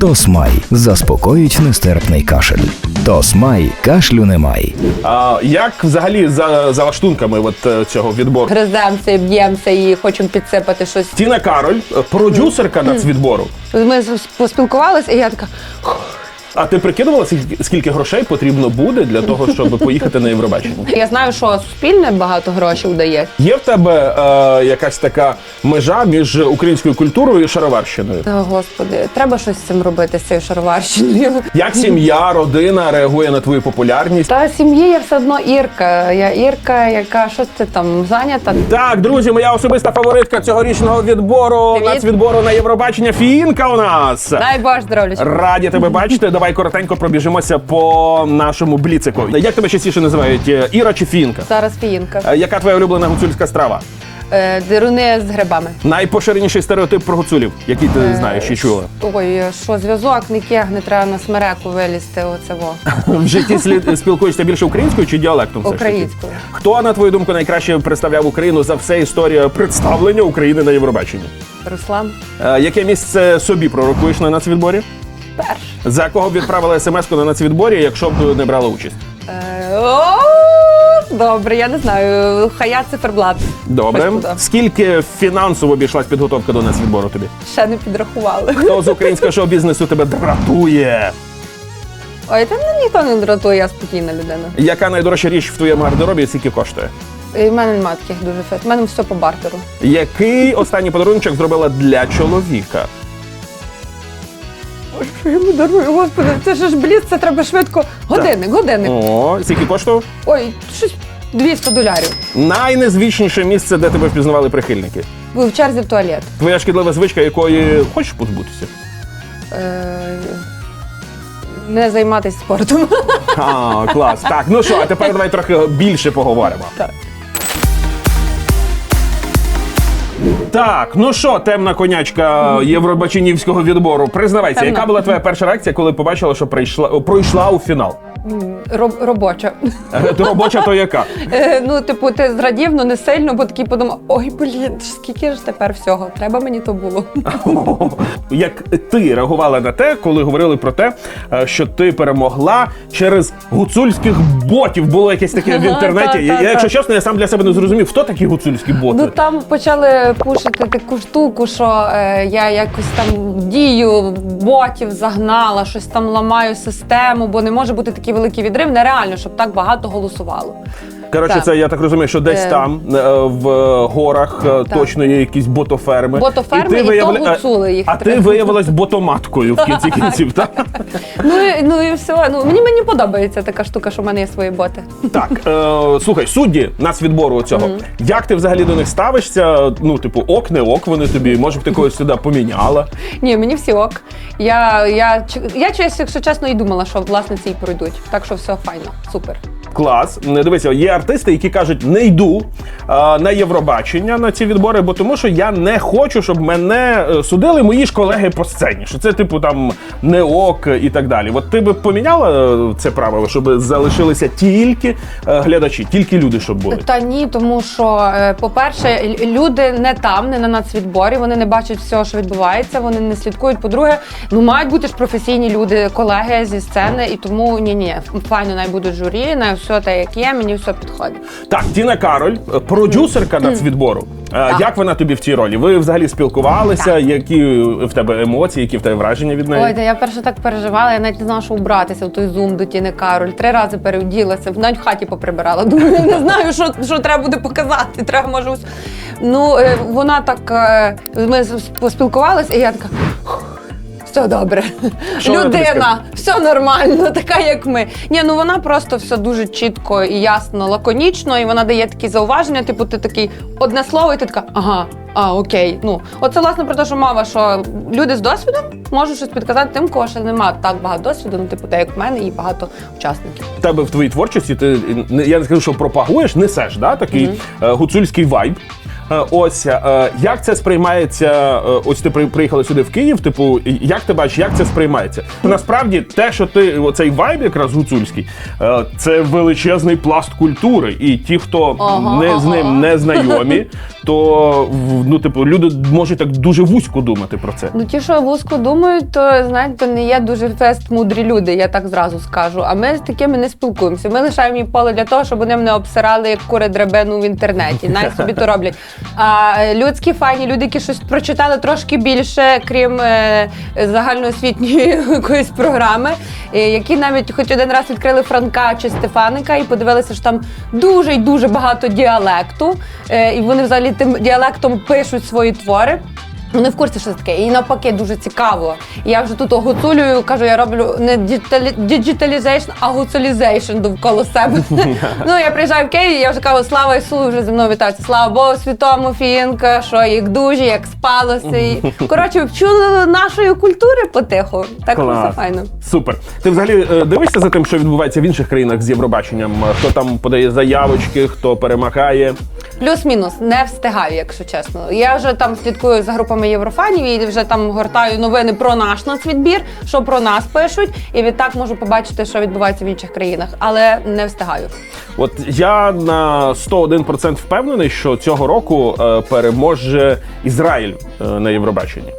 Тосмай заспокоїть нестерпний кашель. Тосмай кашлю немає. А, як взагалі за, за лаштунками от, е, цього відбору? Гриземося, б'ємося і хочемо підсипати щось. Тіна Кароль, е, продюсерка нацвідбору. Ми з- поспілкувалися, і я така. А ти прикидувала, скільки- грошей потрібно буде для того, щоб поїхати на Євробачення? Я знаю, що суспільне багато грошей дає. Є в тебе е, якась така межа між українською культурою і шароварщиною? Та, господи, треба щось з цим робити з цією шароварщиною. Як сім'я, родина реагує на твою популярність? Та сім'ї я все одно Ірка. Я Ірка, яка що ти там зайнята. Так, друзі, моя особиста фаворитка цьогорічного відбору Привіт. нацвідбору на Євробачення. Фінка у нас. Дай Боже здоров'я. Раді тебе бачити. Давай коротенько пробіжимося по нашому бліцику. Як тебе частіше називають? е, Іра чи Фінка? Зараз фіїнка. Е, Яка твоя улюблена гуцульська страва? Е, Дируни з грибами. Найпоширеніший стереотип про гуцулів, який ти знаєш і чула. Ой, що зв'язок не кегне, треба на смереку вилізти. Оце во. В житті слід спілкуєшся більше українською чи діалектом? все ж таки? Українською. Хто, на твою думку, найкраще представляв Україну за все історію представлення України на Євробаченні? Руслан. Е, Яке місце собі пророкуєш на нацвідборі? Перш. За кого б відправила смс-ку на нацвідборі, якщо б не брала участь? Е, о, Добре, я не знаю. Хая циферблат. Добре. Ось туди. Скільки фінансово обійшлась підготовка до нацвідбору тобі? Ще не підрахували. Хто з українського шоу-бізнесу тебе дратує? Ой, та мене ніхто не дратує, я спокійна людина. Яка найдорожча річ в твоєму гардеробі і скільки коштує? І в мене немає таких дуже фет. У мене все по бартеру. Який останній подарунок зробила для чоловіка? Що я йому дарую, господи, це ж бліц, це треба швидко. Годинник, годинник. О, скільки коштував? Ой, щось 200 долярів. Найнезвичніше місце, де тебе впізнавали прихильники. Ви в черзі в туалет. Твоя шкідлива звичка, якої хочеш позбутися? Е, не займатися спортом. А, клас. Так, ну що, а тепер давай трохи більше поговоримо. Так. Так, ну що, темна конячка Євробачинівського відбору. Признавайся, Темна. яка була твоя перша реакція, коли побачила, що прийшла пройшла у фінал? Роб, робоча. Е, робоча то яка? Е, ну, типу, ти зрадів, ну не сильно, бо такий подумав: ой, блін, скільки ж тепер всього? Треба мені то було. Як ти реагувала на те, коли говорили про те, е, що ти перемогла через гуцульських ботів? Було якесь таке в інтернеті. Я, якщо чесно, я сам для себе не зрозумів, хто такі гуцульські боти. Ну там почали пушити таку штуку, що е, я якось там дію ботів загнала, щось там ламаю систему, бо не може бути такий великий відрив. Нереально, щоб так багато голосувало. Коротше, Так. це я так розумію, що десь Е. там е, в е, горах е, точно є якісь ботоферми. Ботоферми, і то гуцули їх А ти треба. виявилась ботоматкою в кінці кінців, так? Ну і ну і все. Ну мені мені подобається така штука, що в мене є свої боти. Так, е, слухай, судді нацвідбору цього. Як ти взагалі до них ставишся? Ну, типу, ок, не ок, вони тобі, може б ти когось сюди поміняла. Ні, мені всі ок. Я, я, ч- я чогось, якщо чесно, і думала, що власне ці й пройдуть. Так що все файно, супер. Клас. Не дивися, є артисти, які кажуть, не йду е, на Євробачення на ці відбори, бо тому що я не хочу, щоб мене е, судили мої ж колеги по сцені. Що це, типу, там не ок і так далі. От ти би поміняла е, це правило, щоб залишилися тільки е, глядачі, тільки люди, щоб були. Та ні, тому що, е, по-перше, люди не там, не на нацвідборі, вони не бачать всього, що відбувається, вони не слідкують. По-друге, ну мають бути ж професійні люди, колеги зі сцени, і тому ні, ні, файно най будуть журі, най все те, як є, мені все підходить. Так, Тіна Кароль, е, продюсерка нацвідбору. Е, Як вона тобі в цій ролі? Ви взагалі спілкувалися? Які в тебе емоції, які в тебе враження від неї? Ой, та я перше так переживала, я навіть не знала, що убратися в той зум до Тіни Кароль. Три рази переоділася, навіть в хаті поприбирала. Думаю, не знаю, що, що треба буде показати. Треба може. Ну, е, вона так. Ми поспілкувалися, і я така. «Фух, Все добре. Що вона тобі Людина, все нормально, така як ми. Ні, ну вона просто все дуже чітко і ясно, лаконічно, і вона дає такі зауваження. Типу, ти такий одне слово, і ти така, ага, а окей. Ну, оце власне про те, що мова, що люди з досвідом можуть щось підказати тим, кого ще немає так багато досвіду, ну типу, так як в мене, і багато учасників. В тебе в твоїй творчості ти не- я не скажу, що пропагуєш, несеш да, такий е, гуцульський вайб. Е, Ось е, як це сприймається? е, Ось ти при- приїхала сюди в Київ. Типу, як ти бачиш, як це сприймається? Насправді, те, що ти оцей вайб, якраз гуцульський, це величезний пласт культури. І ті, хто Ага, не з ним не знайомі, то ну, типу, люди можуть так дуже вузько думати про це. Ну, ті, що вузько думають, то знаєте, не є дуже фест мудрі люди, я так зразу скажу. А ми з такими не спілкуємося. Ми лишаємо їм поле для того, щоб вони мене обсирали як кури драбину в інтернеті. Навіть собі то роблять. А е, людські файні, люди, які щось прочитали трошки більше, крім е, загальноосвітньої якоїсь програми, е, які навіть хоч один раз відкрили Франка чи Стефаника і подивилися, що там дуже й дуже багато діалекту, е, і вони взагалі тим діалектом пишуть свої твори. Вони в курсі, що це таке. І навпаки дуже цікаво. Я вже тут гуцулюю, кажу, я роблю не діджиталізейшн, а гуцулізейшн довкола себе. ну я приїжджаю в Київ, я вже кажу, слава Ісусу, вже зі мною вітаються. Слава Богу, святому фінка, що їх дуже, як спалося. І, коротше, вчу нашої культури потиху. Так що все файно. Супер. Ти взагалі е, дивишся за тим, що відбувається в інших країнах з Євробаченням? Е, Хто там подає заявочки, хто перемагає? Плюс-мінус, не встигаю, якщо чесно. Я вже там слідкую за групами єврофанів і вже там гортаю новини про наш нацвідбір, що про нас пишуть, і відтак можу побачити, що відбувається в інших країнах, але не встигаю. От я на 101% впевнений, що цього року е, переможе Ізраїль е, на Євробаченні.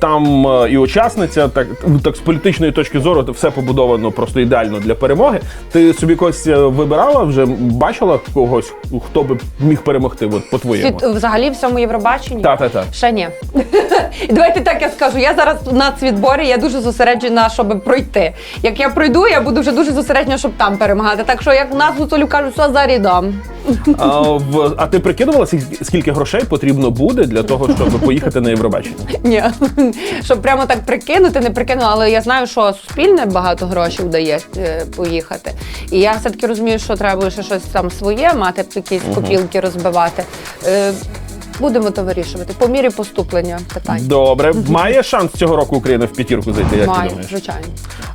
Там е, і учасниця, так, так з політичної точки зору, то все побудовано просто ідеально для перемоги. Ти собі когось е, вибирала, вже бачила когось, хто би міг перемогти, от, по-твоєму? Світ взагалі в цьому Євробаченні? Та-та-та. Ще ні. Давайте так я скажу. Я зараз на цвітборі, я дуже зосереджена, щоб пройти. Як я пройду, я буду вже дуже зосереджена, щоб там перемагати. Так що як в нас гуцулю кажуть, все за рідом. А, в, а ти прикидувала, скільки грошей потрібно буде для того, щоб поїхати на Євробачення? Ні, щоб прямо так прикинути, не прикинула, але я знаю, що суспільне багато грошей вдає е, поїхати. І я все-таки розумію, що треба ще щось там своє, мати якісь копілки розбивати. Будемо то вирішувати по мірі поступлення питань. Добре, має шанс цього року Україна в п'ятірку зайти, як ти Маю, думаєш? звичайно.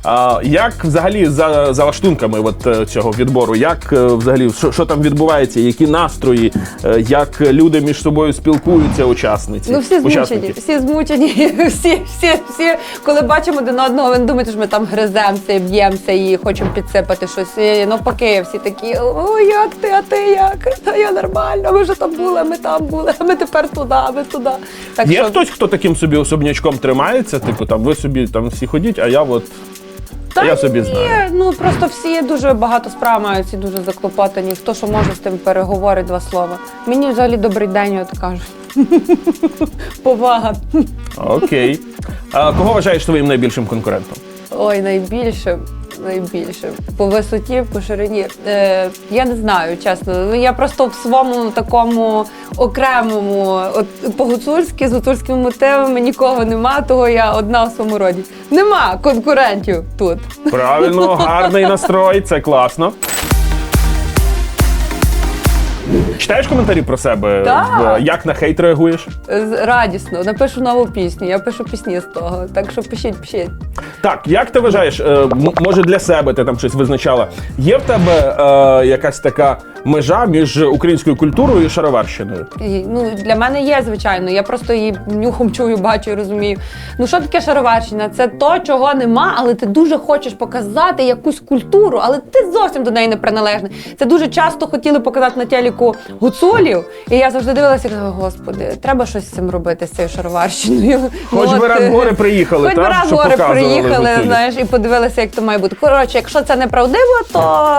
А, як взагалі за, за лаштунками от, е, цього відбору? Як е, взагалі що, що там відбувається? Які настрої? Е, Як люди між собою спілкуються, учасниці? Ну всі змучені, учасники? всі змучені, всі, всі, всі, коли бачимо один одного, ви не думаєте, що ми там гриземося, і б'ємося і хочемо підсипати щось. І навпаки, всі такі, о, як ти, а ти як? Та я нормально, ми вже там були, ми там були, ми тепер туди, ми туди. Так Є що, хтось, хто таким собі особнячком тримається? Типу там ви собі там всі ходіть, а я от Та я собі ні, знаю. Ну просто всі дуже багато справ мають, всі дуже заклопотані. Хто що може з тим переговорить два слова. Мені взагалі добрий день, от кажуть. Повага. Окей. А кого вважаєш своїм найбільшим конкурентом? Ой, найбільше, найбільше. По висоті, по ширині. Е, я не знаю, чесно. Ну я просто в своєму такому окремому, от по гуцульськи, з гуцульськими мотивами нікого нема, того я одна в своєму роді. Нема конкурентів тут. Правильно, гарний настрой, це класно. Читаєш коментарі про себе? Так. Як на хейт реагуєш? Радісно, напишу нову пісню. Я пишу пісні з того. Так що пишіть, пишіть. Так, як ти вважаєш, е, може для себе ти там щось визначала? Є в тебе е, якась така межа між українською культурою і шароварщиною? І, ну, для мене є, звичайно. Я просто її нюхом чую, бачу і розумію. Ну, що таке шароварщина? Це то, чого нема, але ти дуже хочеш показати якусь культуру, але ти зовсім до неї не приналежний. Це дуже часто хотіли показати на телеку гуцулів, і я завжди дивилася і казала, господи, треба щось з цим робити з цією шароварщиною. Хоч Ну, би раз в гори приїхали, Хоч би раз гори приїхали, знаєш, і подивилися, як то має бути. Коротше, якщо це неправдиво, то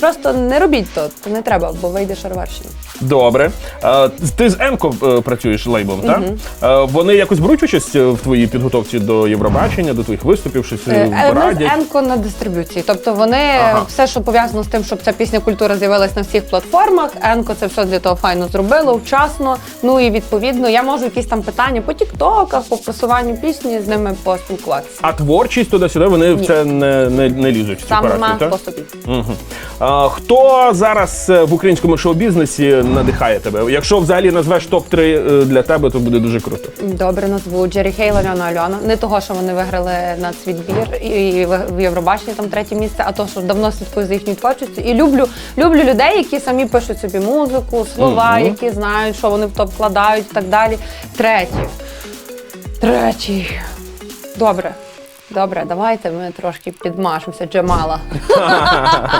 просто не робіть то, то не треба, бо вийде шароварщина. Добре. Е, ти з Енко е, працюєш лейбом, так? Е, вони якось беруть участь в твоїй підготовці до Євробачення, до твоїх виступів, щось Е, е, е, з порадять? Енко на дистриб'юції. Тобто вони Ага. все, що пов'язано з тим, щоб ця пісня культура з'явилась на всіх платформах. Енко це все для того файно зробило, вчасно. Ну і відповідно я можу якісь там питання по тіктоках, по просуванню пісні з ними поспілкуватися. А творчість туди-сюди вони в це не, не, не лізуть. Саме так? по собі. Угу. А, хто зараз е, в українському шоу-бізнесі надихає тебе? Якщо взагалі назвеш топ-3 для тебе, то буде дуже круто. Добре назву Джері Хейл, Альона Альона. Не того, що вони виграли нацвідбір і в в Євробаченні там третє місце, а то, що давно слідкую за їхньою творчістю. І люблю, люблю людей, які самі пишуть собі музику, слова, Мгм. які знають, що вони в то вкладають і так далі. Третє. Третій. Добре. Добре, давайте ми трошки підмашемося, Джамала.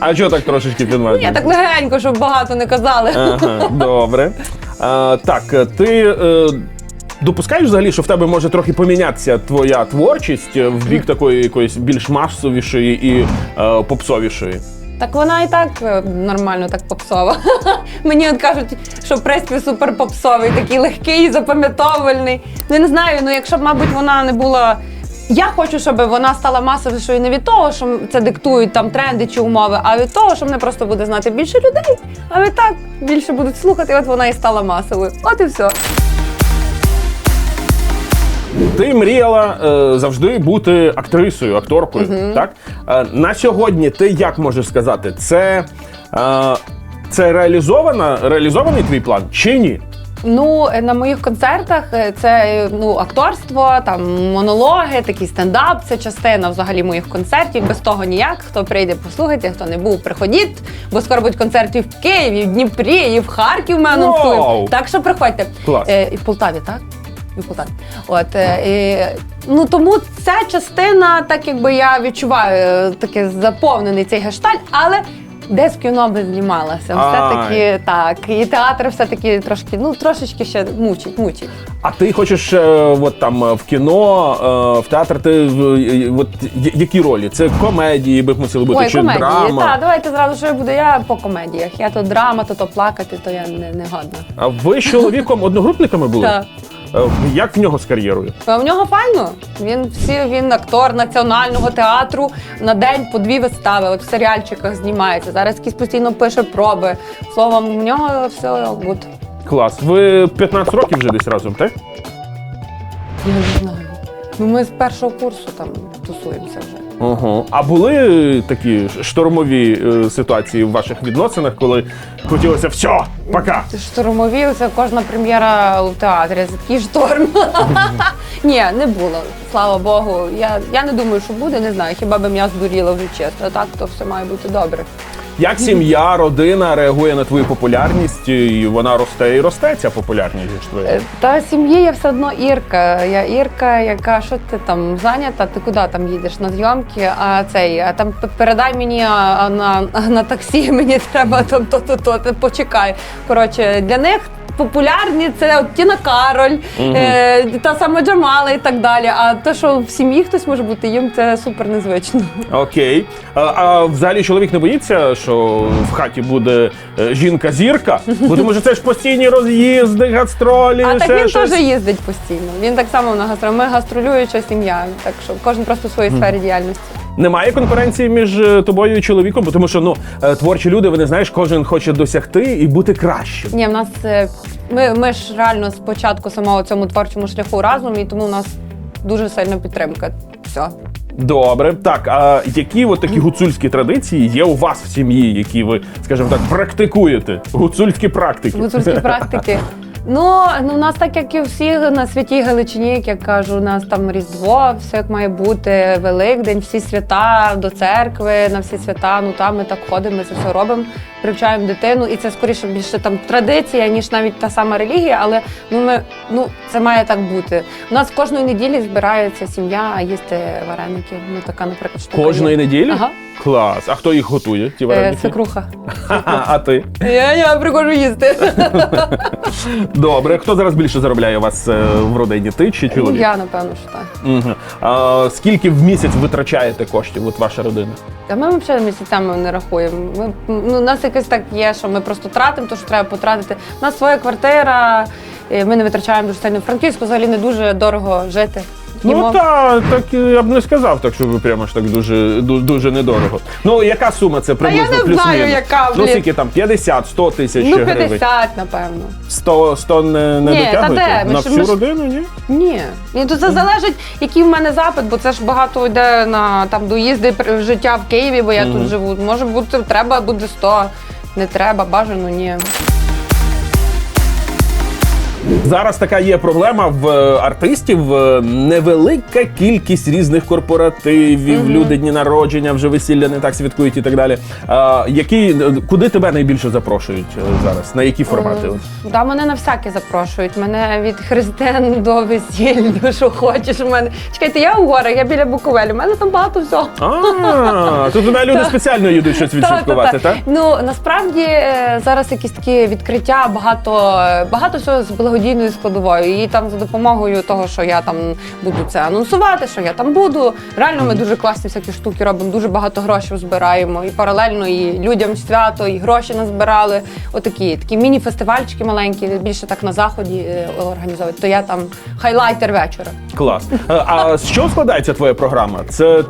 А чого так трошечки підмежно? Я так легенько, щоб багато не казали. Ага, добре. А, так, ти е, допускаєш взагалі, що в тебе може трохи помінятися твоя творчість в бік такої якоїсь більш масовішої і е, попсовішої? Так вона і так е, нормально так попсова. Мені от кажуть, що приспів супер попсовий, такий легкий, запам'ятовувальний. Ну я не знаю, ну якщо б, мабуть, вона не була. Я хочу, щоб вона стала масовішою не від того, що це диктують там тренди чи умови, а від того, що мене просто буде знати більше людей. А відтак більше будуть слухати, от вона і стала масовою. От і все. Ти мріяла е, завжди бути актрисою, акторкою. Так? Е, на сьогодні ти як можеш сказати, це, е, це реалізована, реалізований твій план чи ні? Ну, е, на моїх концертах е, це е, ну, акторство, там монологи, такий стендап. Це частина взагалі моїх концертів. Без того ніяк. Хто прийде, послухайте, хто не був, приходіть. Бо скоро будуть концерти в Києві, в Дніпрі, і в Харків ми анонсуємо. Так що приходьте. Клас. Е, і в Полтаві, так? І. От, е, і, ну тому ця частина, так якби я відчуваю е, таке заповнений цей гешталь, але. Десь в кіно би знімалася. Все-таки так. І театр все-таки трошки, ну трошечки ще мучить, мучить. А ти хочеш е, от там в кіно, е, в театр, ти в- от, які ролі? Це комедії би мусили бути, Ой, чи комедії. драма? Так, давайте зразу, що я буду. Я по комедіях. Я то драма, то то плакати, то я не, не годна. А ви з чоловіком одногрупниками були? Так. Е, Як в нього з кар'єрою? А в нього файно. Він всі він актор національного театру на день по дві вистави. От в серіальчиках знімається. Зараз якийсь постійно пише проби. Словом, в нього все гуд. Клас. Ви 15 років вже десь разом, так? Я не знаю. Ну ми з першого курсу там тусуємося вже. Ого. А були такі ш- штормові е, ситуації в ваших відносинах, коли хотілося все, пока. Штурмові, це кожна прем'єра у театрі. Це такий шторм. Ні, не було. Слава Богу. Я, я не думаю, що буде, не знаю. Хіба би я здуріла вже чесно. А так то все має бути добре. Як сім'я, родина реагує на твою популярність, і вона росте і росте, ця популярність твоя? Е, Та сім'ї я все одно Ірка. Я Ірка, яка що ти там зайнята, ти куди там їдеш на зйомки? А цей, а там передай мені на, на таксі, мені треба то, то, то, то, почекай. Коротше, для них. Популярні це от Тіна Кароль, е, та сама Джамала і так далі. А те, що в сім'ї хтось може бути, їм це супер незвично. Окей. А, а взагалі чоловік не боїться, що в хаті буде е, жінка-зірка? Бо тому що це ж постійні роз'їзди, гастролі, А так ще він щось. теж їздить постійно. Він так само на гастро. Ми гастролююча сім'я, так що кожен просто в своїй сфері діяльності. Немає конкуренції між е, тобою і чоловіком, тому що ну е, творчі люди, вони знаєш, кожен хоче досягти і бути кращим. Ні, в нас е, ми, ми ж реально спочатку самого цьому творчому шляху разом, і тому у нас дуже сильна підтримка. Все. Добре, так. А які от такі гуцульські традиції є у вас в сім'ї, які ви, скажімо так, практикуєте? Гуцульські практики. Гуцульські практики. Ну, ну, у нас так, як і у всіх на святій Галичині, як я кажу, у нас там Різдво, все як має бути, Великдень, всі свята до церкви, на всі свята. Ну там ми так ходимо, ми це все робимо, привчаємо дитину, і це скоріше більше там традиція, ніж навіть та сама релігія. Але ну ми ну це має так бути. У нас кожної неділі збирається сім'я їсти вареники. Ну така, наприклад, штука. Кожної неділі? Ага. Клас. А хто їх готує? Ті Е, вареники? Свекруха. Ха-ха, а ти? Я, я приходжу їсти. Добре. Хто зараз більше заробляє у вас е, в родині? Ти чи чоловік? Я напевно, що так. Угу. А, скільки в місяць витрачаєте коштів, от ваша родина? Та ми взагалі місяцями не рахуємо. Ми, ну, у нас якось так є, що ми просто тратимо те, що треба потратити. У нас своя квартира, і ми не витрачаємо дуже сильно. В Франківську взагалі не дуже дорого жити. Ну мов- та так я б не сказав, так що ви прямо ж так дуже дуже недорого. Ну яка сума це приблизно? я не плюс знаю, мінус? яка, Ну скільки там 50, 100 тисяч ну, гривень. 50, напевно. 100, 100 не, не Ні, та де? Ми На ж- всю ми родину, ні? Ні. Ні, то це залежить, який в мене запит, бо це ж багато йде на там доїзди життя в Києві, бо я тут живу. Може бути, треба буде 100, не треба, бажано, ні. Зараз така є проблема в е, артистів. е, Невелика кількість різних корпоративів, люди дні народження, вже весілля не так святкують і так далі. А, які, куди тебе найбільше запрошують е, зараз? На які формати? Да, мене на всяке запрошують. Мене від хрестен до весіль, до що хочеш. У мене чекайте, я у горах, я біля Буковелі. У мене там багато всього. А, то туди люди спеціально їдуть щось відсвяткувати, так? Ну насправді е, зараз якісь такі відкриття, багато багато всього з благодійною складовою. І там за допомогою того, що я там буду це анонсувати, що я там буду. Реально, ми дуже класні всякі штуки робимо, дуже багато грошей збираємо. І паралельно і людям свято, і гроші назбирали. Отакі такі міні-фестивальчики маленькі, більше так на заході е, організовують. То я там хайлайтер вечора. Клас. Е, А з чого складається твоя програма? Це е,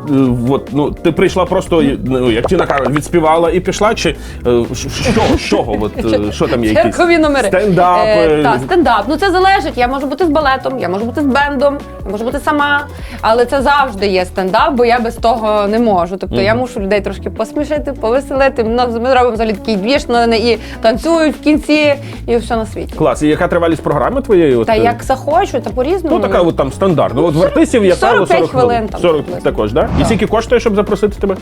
от, ну, ти прийшла просто, ну, як Тіна кажуть, відспівала і пішла? Чи ш- з чого? От, що там є якісь? Чергові номери. Стендап. Е, та, стендап. Ну це залежить. Я можу бути з балетом, я можу бути з бендом, я можу бути сама. Але це завжди є стендап, бо я без того не можу. Тобто я мушу людей трошки посмішити, повеселити. Ми, робимо взагалі такий двіж, ну, і танцюють в кінці, і все на світі. Клас. І яка тривалість програми твоєї? От, Та е, як захочу, та по-різному. Ну, така от там стандартна. От в артистів яка 45 40 хвилин там 40 приблизно. також, да? І скільки коштує, щоб запросити тебе?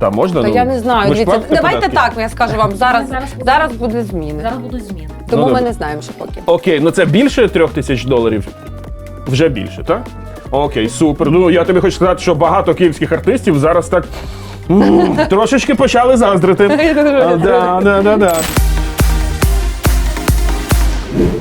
Та можна? Та ну, я не знаю. ви ж Дивіться, платите давайте податки? так, я скажу вам. Зараз, Зараз зараз, буде- буде зміни. Зараз будуть зміни. Тому Ну, ми добре. не знаємо ще поки. Окей, ну це більше трьох тисяч доларів? Вже більше, так? Окей, супер. Ну я тобі хочу сказати, що багато київських артистів зараз так м, трошечки почали заздрити. А, да, да, да, да.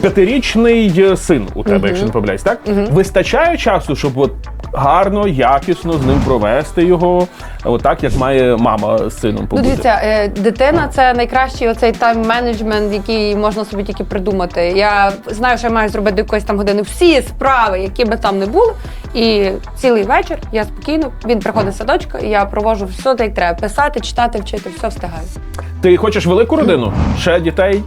П'ятирічний е, син у тебе, якщо не помиляюсь, так? Вистачає часу, щоб от гарно, якісно з ним провести його, отак, як має мама з сином Ну, дивіться, е, дитина це найкращий оцей тайм-менеджмент, який можна собі тільки придумати. Я знаю, що я маю зробити до якоїсь там години всі справи, які би там не були. І цілий вечір я спокійно, він приходить з садочка, і я провожу все так, як треба. Писати, читати, вчити, все встигаю. Ти хочеш велику родину? Ще дітей?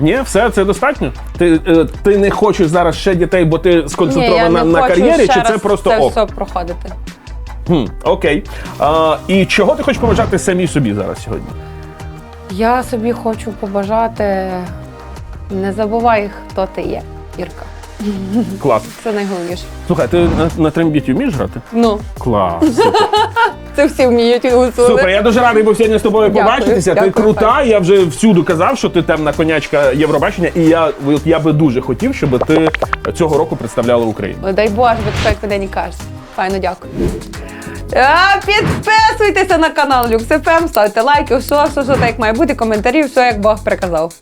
Ні, все, це достатньо. Ти, е, ти не хочеш зараз ще дітей, бо ти сконцентрована Ні, я не на хочу кар'єрі, ще чи це раз просто це ок? все проходити. Хм, окей. А, і чого ти хочеш побажати самій собі зараз сьогодні? Я собі хочу побажати. Не забувай, хто ти є, Ірка. Клас. Це найголовніше. Слухай, ти на, на трембіті вмієш грати? Ну, Клас. Супер. Це всі вміють гуцули. Супер, я дуже радий був сьогодні з тобою Дякую, побачитися. дякую, ти крута. Я вже всюду казав, що ти темна конячка Євробачення, і я, от я би дуже хотів, щоб ти цього року представляла Україну. Ой, Дай Боже, бо таке, як ви не кажете. Файно, дякую. А, підписуйтеся на канал Люкс ФМ, ставте лайки, все, все, все так як має бути, коментарі, все як Бог приказав.